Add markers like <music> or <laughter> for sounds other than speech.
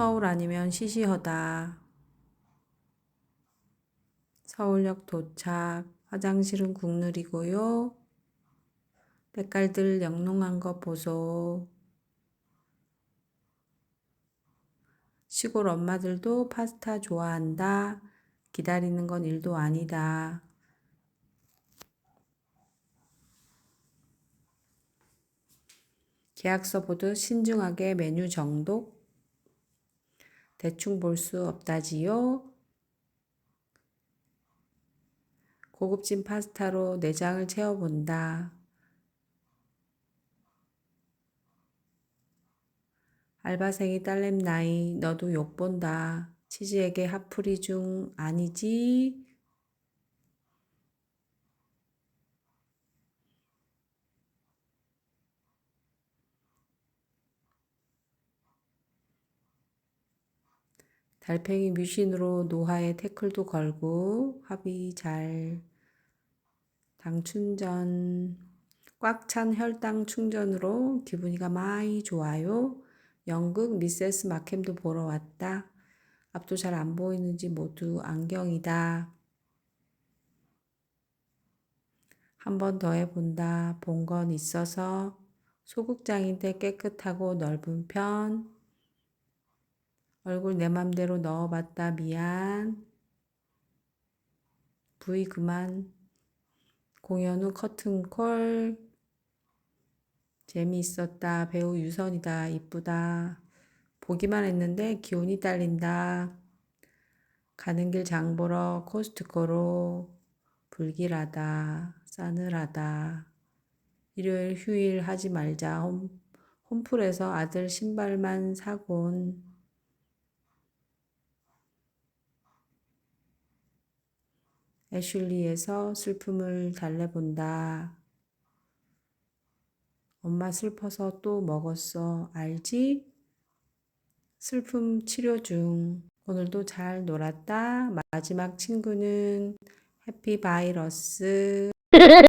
아니면 시시하다. 서울역 도착. 화장실은 국룰이고요. 때깔들 영롱한 거 보소. 시골 엄마들도 파스타 좋아한다. 기다리는 건 일도 아니다. 계약서 보듯 신중하게 메뉴 정독. 대충 볼 수 없다지요. 고급진 파스타로 내장을 채워본다. 알바생이 딸내미 나이 너도 욕본다. 치즈에게 핫플이 중 아니지? 달팽이 뮤신으로 노하에 태클도 걸고 합의 잘. 당 충전. 꽉 찬 혈당 충전으로 기분이가 많이 좋아요. 영국 미세스 마캠도 보러 왔다. 앞도 잘 안 보이는지 모두 안경이다. 한 번 더 해본다. 본 건 있어서 소극장인데 깨끗하고 넓은 편. 얼굴 내 맘대로 넣어봤다. 미안. 부위 그만. 공연 후 커튼콜. 재미있었다. 배우 유선이다. 이쁘다. 보기만 했는데 기운이 딸린다. 가는 길 장보러 코스트코로 불길하다. 싸늘하다. 일요일 휴일 하지 말자. 홈, 홈플에서 아들 신발만 사곤. 애슐리에서 슬픔을 달래본다. 엄마 슬퍼서 또 먹었어. 알지? 슬픔 치료 중. 오늘도 잘 놀았다. 마지막 친구는 해피 바이러스. <laughs>